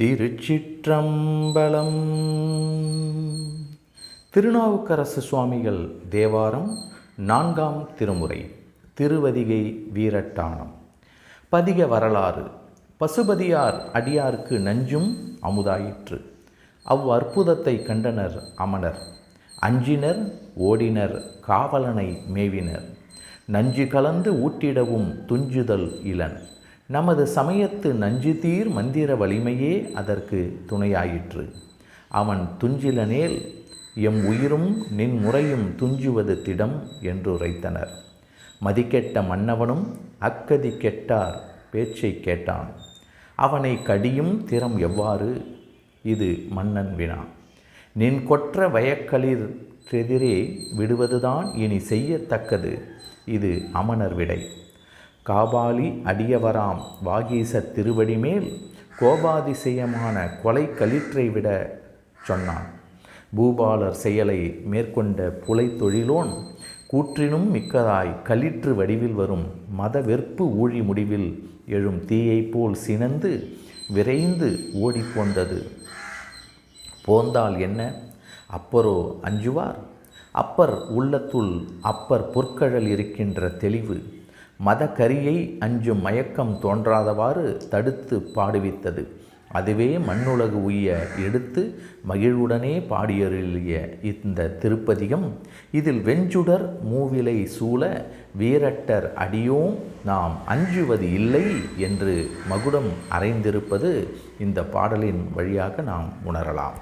திருச்சிற்றம்பலம். திருநாவுக்கரசு சுவாமிகள் தேவாரம் நான்காம் திருமுறை திருவதிகை வீரட்டானம். பதிக வரலாறு. பசுபதியார் அடியாருக்கு நஞ்சும் அமுதாயிற்று. அவ் அற்புதத்தை கண்டனர் அமனர். அஞ்சினர் ஓடினர் காவலனை மேவினர். நஞ்சு கலந்து ஊட்டிடவும் துஞ்சுதல் இளன். நமது சமயத்து நஞ்சு தீர் மந்திர வலிமையே அதற்கு துணையாயிற்று. அவன் துஞ்சிலனேல் எம் உயிரும் நின் முறையும் துஞ்சுவது திடம் என்று உரைத்தனர். மதிக்கெட்ட மன்னவனும் அக்கதி கெட்டார் பேச்சை கேட்டான். அவனை கடியும் திறம் எவ்வாறு? இது மன்னன் வினா. நின் கொற்ற வயக்களிர் எதிரே விடுவதுதான் இனி செய்யத்தக்கது. இது அமனர் விடை. காபாலி அடியவராம் வாகீச திருவடிமேல் கோபாதிசயமான கொலை கலிற்றை விட சொன்னான். பூபாலர் செயலை மேற்கொண்ட புலை தொழிலோன் கூற்றினும் மிக்கதாய் களிற்று வடிவில் வரும் மத வெறுப்பு ஊழி முடிவில் எழும் தீயைப் போல் சினந்து விரைந்து ஓடிப்போந்தது போந்தால் என்ன? அப்பரோ அஞ்சுவார்? அப்பர் உள்ளத்துள் அப்பர் பொற்கழல் இருக்கின்ற தெளிவு மத கரியை அஞ்சும் மயக்கம் தோன்றாதவாறு தடுத்து பாடுவித்தது. அதுவே மண்ணுலகு உய்ய எடுத்து மகிழ்வுடனே பாடியருளிய இந்த திருப்பதிகம். இதில் வெஞ்சுடர் மூவிலை சூழ வீரட்டர் அடியோம் நாம் அஞ்சுவது இல்லை என்று மகுடம் அறைந்திருப்பது இந்த பாடலின் வழியாக நாம் உணரலாம்.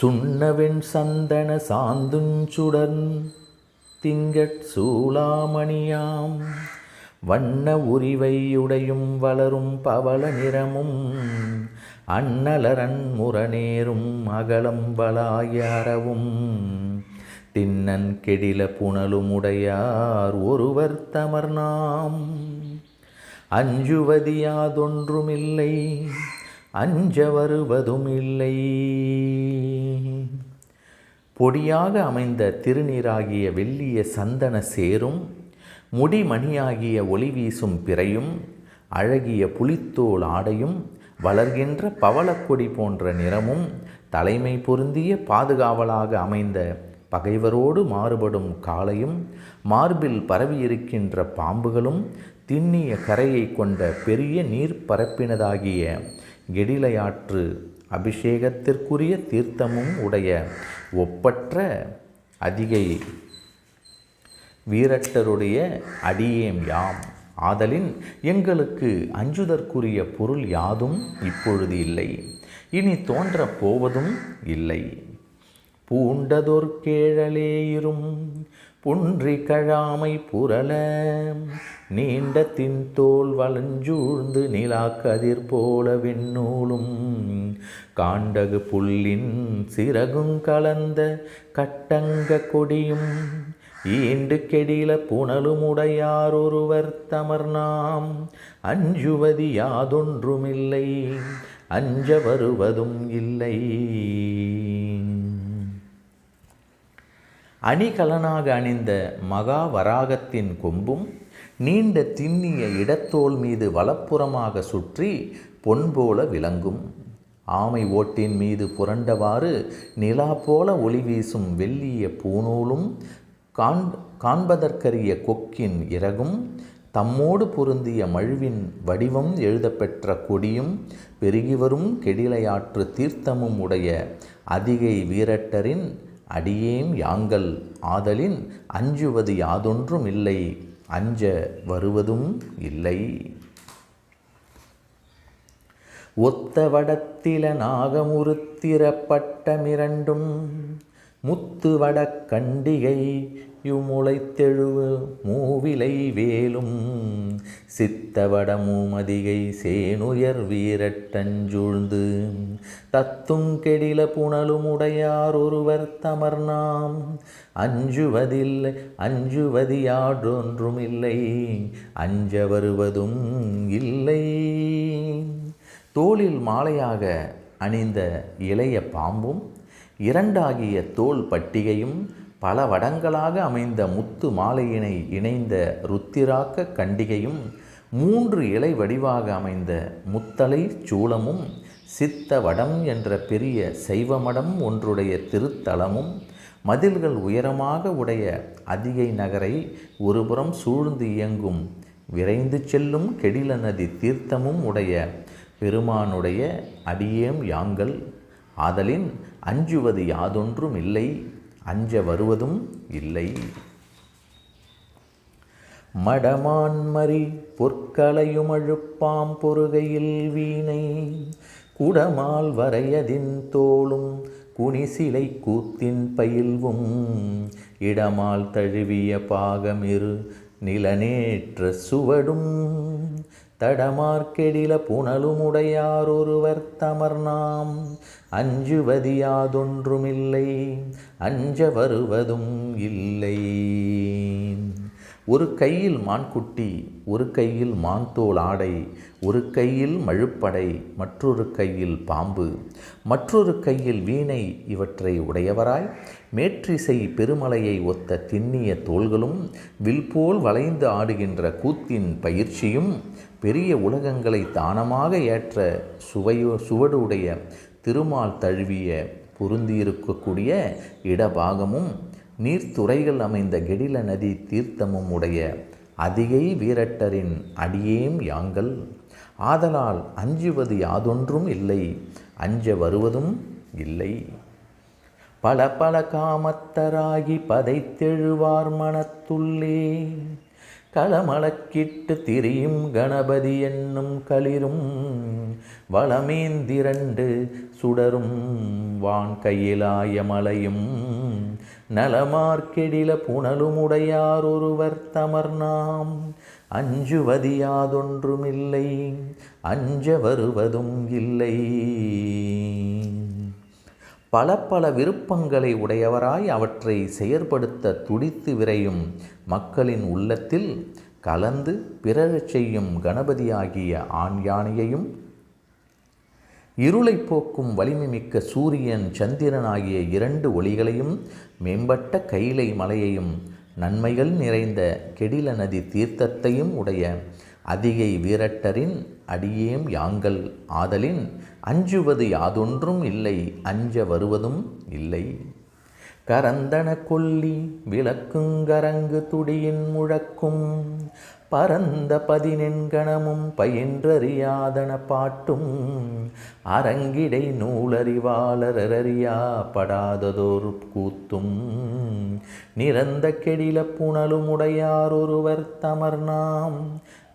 சுண்ணவெண் சந்தன சாந்துஞ்சுடன் திங்கட் சூளாமணியாம் வண்ண உரிவையுடையும் வளரும் பவள நிறமும் அன்னலரன் முரணேறும் அகலம் வளாயறவும் தின்னன் கெடில புனலுமுடையார் ஒருவர் தமர்நாம். அஞ்சுவதியாதொன்றுமில்லை அஞ்ச வருவதும் இல்லை பொடியாக அமைந்த திருநீராகிய வெள்ளிய சந்தன சேரும் முடிமணியாகிய ஒளி வீசும் பிறையும் அழகிய புலித்தோல் ஆடையும் வளர்கின்ற பவளக்கொடி போன்ற நிறமும் தலைமை பொருந்திய பாதுகாவலாக அமைந்த பகைவரோடு மாறுபடும் காளையும் மார்பில் பரவியிருக்கின்ற பாம்புகளும் திண்ணிய கரையை கொண்ட பெரிய நீர் பரப்பினதாகிய கெடிலையாற்று அபிஷேகத்திற்குரிய தீர்த்தமும் உடைய ஒப்பற்ற அதிகை வீரட்டருடைய அடியேம் யாம். ஆதலின் எங்களுக்கு அஞ்சுதற்குரிய பொருள் யாதும் இப்பொழுது இல்லை. இனி தோன்றப் போவதும் இல்லை. பூண்டதொரு கேழலேயிரும். புன்றி கழாமை புரள நீண்டத்தின் தின்தோல் வளஞ்சூழ்ந்து நிலாக்கதிர் போல விண்ணூலும். காண்டகு புல்லின் சிறகும் கலந்த கட்டங்க கொடியும். ஈண்டு கெடில புனலுமுடையார் ஒருவர் தமர்நாம். அஞ்சுவதி யாதொன்றுமில்லை அஞ்ச வருவதும் இல்லை. அணிகலனாக அணிந்த மகா வராகத்தின் கொம்பும் நீண்ட திண்ணிய இடத்தோல் மீது வலப்புறமாக சுற்றி பொன்போல விளங்கும். ஆமை ஓட்டின் மீது புரண்டவாறு நிலா போல ஒளி வீசும் வெள்ளிய பூநூலும் காண் காண்பதற்கரிய கொக்கின் இறகும். தம்மோடு பொருந்திய மழுவின் வடிவம் எழுதப்பெற்ற கொடியும் பெருகி வரும் கெடிலையாற்று தீர்த்தமும் உடைய அதிகை வீரட்டரின் அடியேம் யாங்கள் ஆதலின் அஞ்சுவது யாதொன்றும் இல்லை அஞ்ச வருவதும் இல்லை. ஒத்த வடத்தில நாகமுருத்திரப்பட்டமிரண்டும் முத்து வடக் கண்டிகை யுமுளைத்தெழுவு மூவிலை வேலும். சித்தவட மூமதிகை சேனுயர் வீரட்டஞ்சூழ்ந்து தத்தும் கெடில புனலும் உடையார் ஒருவர் தமர்நாம். அஞ்சுவதில்லை அஞ்சுவதியாடொன்றுமில்லை அஞ்ச வருவதும் இல்லை. தோளில் மாலையாக அணிந்த இளைய பாம்பும் இரண்டாகிய தோல் பட்டிகையும் பல வடங்களாக அமைந்த முத்து மாலையினை இணைந்த ருத்திராக்க கண்டிகையும் மூன்று இலை வடிவாக அமைந்த முத்தலை சூளமும் சித்த வடம் என்ற பெரிய சைவமடம் ஒன்றுடைய திருத்தலமும் மதில்கள் உயரமாக உடைய அதிகை நகரை ஒருபுறம் சூழ்ந்து இயங்கும் விரைந்து செல்லும் கெடில நதி தீர்த்தமும் உடைய பெருமானுடைய அடியேம் யாங்கள். ஆதலின் அஞ்சுவது யாதொன்றும் இல்லை. அஞ்ச வருவதும் இல்லை. மடமான்மரி பொற்களையுமழுப்பாம் பொறுகையில் வீணை. குடமால் வரையதின் தோளும் குனிசிலை கூத்தின் பயில்வும். இடமால் தழுவிய பாகமிரு நிலநேற்ற சுவடும். தடமார்க்கெடில புனலுமுடையார் ஒருவர் தமர்நாம். அஞ்சுவதியாதொன்றுமில்லை அஞ்ச வருவதும் இல்லை. ஒரு கையில் மான்குட்டி ஒரு கையில் மான்தோல் ஆடை ஒரு கையில் மழுப்படை மற்றொரு கையில் பாம்பு மற்றொரு கையில் வீணை இவற்றை உடையவராய். மேற்றிசை பெருமலையை ஒத்த திண்ணிய தோள்களும் வில்போல் வளைந்து ஆடுகின்ற கூத்தின் பயிற்சியும் பெரிய உலகங்களை தானமாக ஏற்ற சுவையோ சுவடுடைய திருமால் தழுவிய பொருந்தியிருக்கக்கூடிய இடபாகமும் நீர்த்துறைகள் அமைந்த கெடில நதி தீர்த்தமும் உடைய அதிகை வீரட்டரின் அடியேம் யாங்கள் ஆதலால் அஞ்சுவது யாதொன்றும் இல்லை அஞ்ச வருவதும் இல்லை. பல பல காமத்தராகி பதைத்தெழுவார் மனத்துள்ளே. களமளக்கிட்டு திரியும் கணபதி என்னும் களிரும் வளமேந்திரண்டு சுடரும் வான் கையிலாய மலையும். நலமார்க்கெடில புனலுமுடையார் ஒருவர் தமர்நாம். அஞ்சுவதியாதொன்றுமில்லை அஞ்ச வருவதும் இல்லை. பல பல விருப்பங்களை உடையவராய் அவற்றை செயற்படுத்த துடித்து விரையும் மக்களின் உள்ளத்தில் கலந்து பிறழச் செய்யும் கணபதியாகிய ஆண் யானையையும் இருளை போக்கும் வலிமை மிக்க சூரியன் சந்திரன் ஆகிய இரண்டு ஒளிகளையும் மேம்பட்ட கைலை மலையையும் நன்மைகள் நிறைந்த கெடில நதி தீர்த்தத்தையும் உடைய அதிகை வீரட்டரின் அடியேம் யாங்கள் ஆதலின் அஞ்சுவது யாதொன்றும் இல்லை அஞ்ச வருவதும் இல்லை. கரந்தன கொல்லி விளக்குங்கரங்கு துடியின் முழக்கும் பரந்த பதினெண்கணமும் பயின்றறியாதன பாட்டும் அரங்கிடை நூலறிவாளரறியா படாததோர் கூத்தும் நிறந்த கெடில புனலும் உடையார் ஒருவர் தமர்நாம்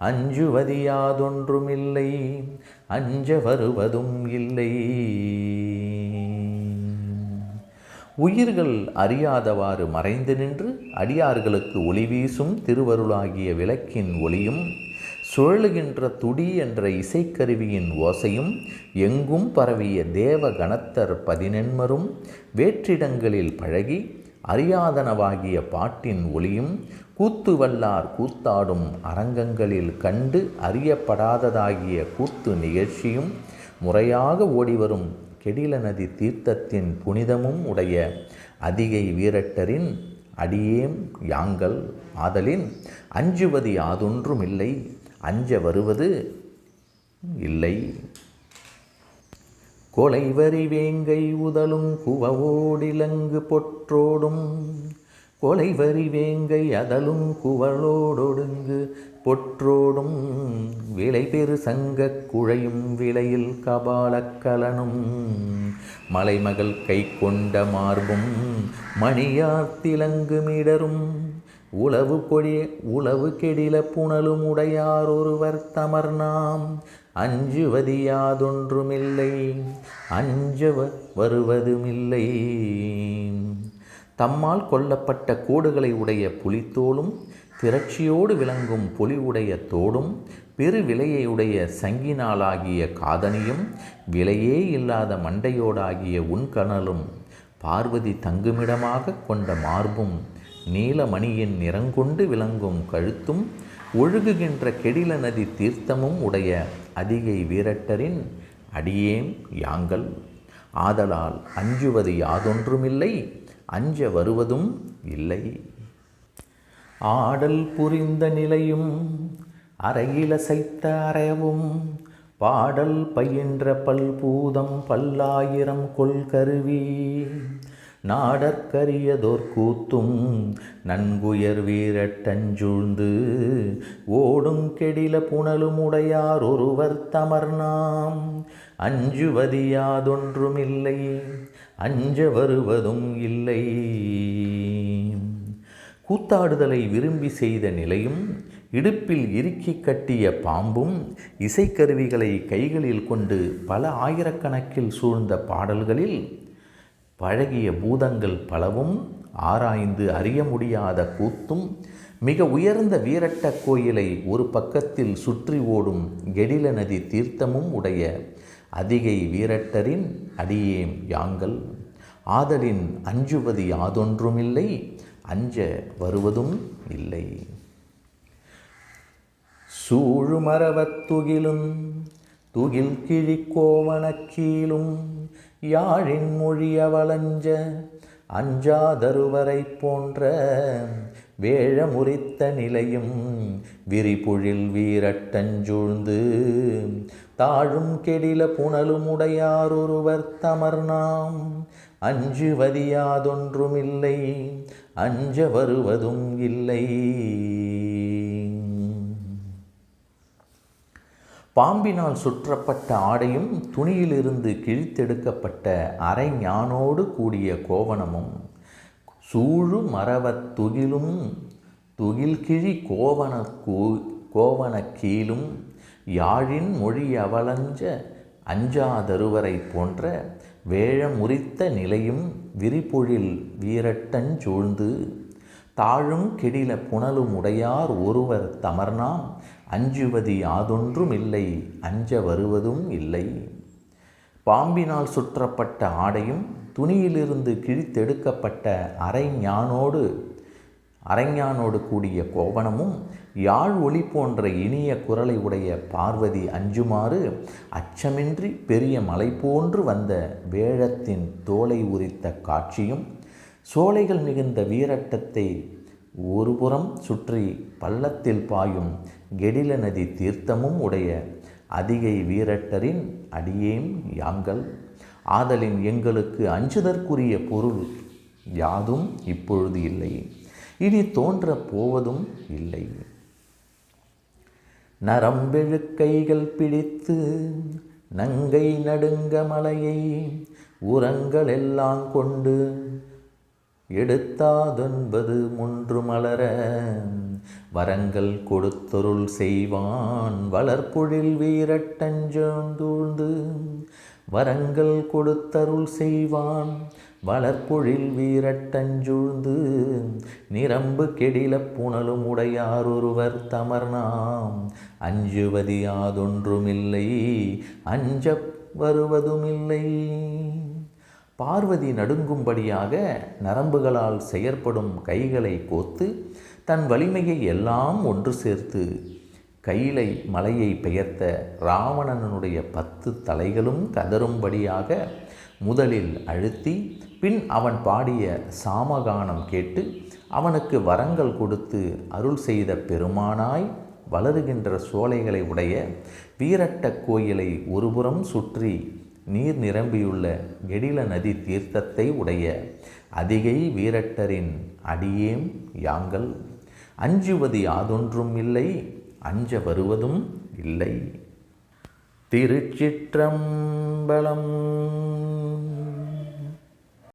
அஞ்சுவதியாதொன்றுமில்லை அஞ்ச வருவதும் இல்லை. உயிர்கள் அறியாதவாறு மறைந்து நின்று அடியார்களுக்கு ஒளி வீசும் திருவருளாகிய விளக்கின் ஒளியும் சுழலுகின்ற துடி என்ற இசைக்கருவியின் ஓசையும் எங்கும் பரவிய தேவ கணத்தர் பதினெண்மரும் வேற்றிடங்களில் பழகி அறியாதனவாகிய பாட்டின் ஒளியும் கூத்துவல்லார் கூத்தாடும் அரங்கங்களில் கண்டு அறியப்படாததாகிய கூத்து நிகழ்ச்சியும் முறையாக ஓடிவரும் கெடில நதி தீர்த்தத்தின் புனிதமும் உடைய அதிகை வீரட்டரின் அடியேம் யாங்கள் ஆதலின் அஞ்சுவது யாதொன்றும் இல்லை அஞ்ச வருவது இல்லை. கொலைவரி வேங்கை உதலும் குவவோடிலங்கு பொற்றோடும் கொலைவரி வேங்கை அதலும் குவளோடொடுங்கு பொற்றோடும் விலை பெரு சங்கக் குழையும் விலையில் கபாலக்கலனும் மலைமகள் கை கொண்ட மார்பும் மணியார்த்திலங்கு மிடரும் உளவு கொடிய உளவு கெடில புனலும் உடையார் ஒருவர் தமர்நாம் அஞ்சுவதியாதொன்றுமில்லை. அஞ்சவ வருவதுமில்லை. தம்மால் கொல்லப்பட்ட கோடுகளை உடைய புலித்தோளும் திரட்சியோடு விளங்கும் பொலிவுடைய தோடும் பெரு விலையுடைய சங்கினாலாகிய காதனியும் விலையே இல்லாத மண்டையோடாகிய உன்கணலும் பார்வதி தங்குமிடமாக கொண்ட மார்பும் நீலமணியின் நிறங்கொண்டு விளங்கும் கழுத்தும் ஒழுகுகின்ற கெடில நதி தீர்த்தமும் உடைய அதிகை வீரட்டரின் அடியேம் யாங்கள். ஆதலால் அஞ்சுவது யாதொன்றுமில்லை அஞ்ச வருவதும் இல்லை. ஆடல் புரிந்த நிலையும் அறையிலசைத்த அறையவும் பாடல் பயின்ற பல்பூதம் பல்லாயிரம் கொள்கருவி. நாடற்கரியதோர் கூத்தும் நன்குயர் வீரட்டஞ்சூழ்ந்து ஓடும் கெடில புனலும் உடையார் ஒருவர் தமர்நாம். அஞ்சுவதியாதொன்றுமில்லை அஞ்ச வருவதும் இல்லை. கூத்தாடுதலை விரும்பி செய்த நிலையும் இடுப்பில் இறுக்கி கட்டிய பாம்பும் இசைக்கருவிகளை கைகளில் கொண்டு பல ஆயிரக்கணக்கில் சூழ்ந்த பாடல்களில் பழகிய பூதங்கள் பலவும் ஆராய்ந்து அறிய முடியாத கூத்தும் மிக உயர்ந்த வீரட்ட கோயிலை ஒரு பக்கத்தில் சுற்றி ஓடும் கெடில நதி தீர்த்தமும் உடைய அதிகை வீரட்டரின் அடியேம் யாங்கள் ஆதலின் அஞ்சுவது யாதொன்றுமில்லை அஞ்ச வருவதும் இல்லை. சூழுமரவத் துகிலும் துகில் கிழிக்கோவணக்கீழும் யாழின் மொழியவளஞ்ச அஞ்சாதருவரை போன்ற வேழமுறித்த நிலையும் விரிபொழில் வீரட்டஞ்சூழ்ந்து தாழும் கெடில புனலும் உடையாரொருவர் தமர்நாம் அஞ்சுவதியாதொன்றுமில்லை அஞ்ச வருவதும் இல்லை. பாம்பினால் சுற்றப்பட்ட ஆடையும் துணியிலிருந்து கிழித்தெடுக்கப்பட்ட அரை ஞானோடு கூடிய கோவணமும் சூழு மரவத் துகிலும் துகில் கிழி கோவண கூ கோவண கீழும் யாழின் மொழி அவலஞ்ச அஞ்சாதருவரை போன்ற வேழமுறித்த நிலையும் விரிபொழில் வீரட்டஞ்சூழ்ந்து தாழும் கெடில புனலும் உடையார் ஒருவர் தமர்னாம் அஞ்சுவது யாதொன்றும் இல்லை அஞ்ச வருவதும் இல்லை. பாம்பினால் சுற்றப்பட்ட ஆடையும் துணியிலிருந்து கிழித்தெடுக்கப்பட்ட அரைஞானோடு அரைஞானோடு கூடிய கோவணமும் யாழ் ஒளி போன்ற இனிய குரலை உடைய பார்வதி அஞ்சுமாறு அச்சமின்றி பெரிய மலை போன்று வந்த வேழத்தின் தோலை உரித்த காட்சியும் சோலைகள் மிகுந்த வீரட்டத்தை ஒருபுறம் சுற்றி பள்ளத்தில் பாயும் கெடில நதி தீர்த்தமும் உடைய அதிகை வீரட்டரின் அடியேம் யாங்கள். ஆதலின் எங்களுக்கு அஞ்சுதற்குரிய பொருள் யாதும் இப்பொழுது இல்லை. இனி தோன்ற போவதும் இல்லை. நரம்பெழுக்கைகள் பிடித்து நங்கை நடுங்க மலையை உரங்கள் எல்லாம் கொண்டு எடுத்தாதொன்பது முன்று மலர வரங்கள் கொடுத்தொருள் செய்வான் வளர்பொழில் வீரட்டஞ்சோந்தூழ்ந்து வரங்கள் கொடுத்தருள் செய்வான் வளர்பொழில் வீரட்டஞ்சூழ்ந்து நிரம்பு கெடில புனலும் உடையார் ஒருவர் தமர்நாம். அஞ்சுவதியாதொன்றுமில்லை அஞ்ச வருவதுமில்லை. பார்வதி நடுங்கும்படியாக நரம்புகளால் செயற்படும் கைகளை கோத்து தன் வலிமையை எல்லாம் ஒன்று சேர்த்து கைலை மலையை பெயர்த்த ராவணனுடைய பத்து தலைகளும் கதறும்படியாக முதலில் அழுத்தி பின் அவன் பாடிய சாமகானம் கேட்டு அவனுக்கு வரங்கள் கொடுத்து அருள் செய்த பெருமானாய் வளருகின்ற சோலைகளை உடைய வீரட்ட கோயிலை ஒருபுறம் சுற்றி நீர் நிரம்பியுள்ள கெடில நதி தீர்த்தத்தை உடைய அதிகை வீரட்டரின் அடியேம் யாங்கள் அஞ்சுவது யாதொன்றும் இல்லை அஞ்ச வருவதும் இல்லை. திருச்சிற்றம்பலம்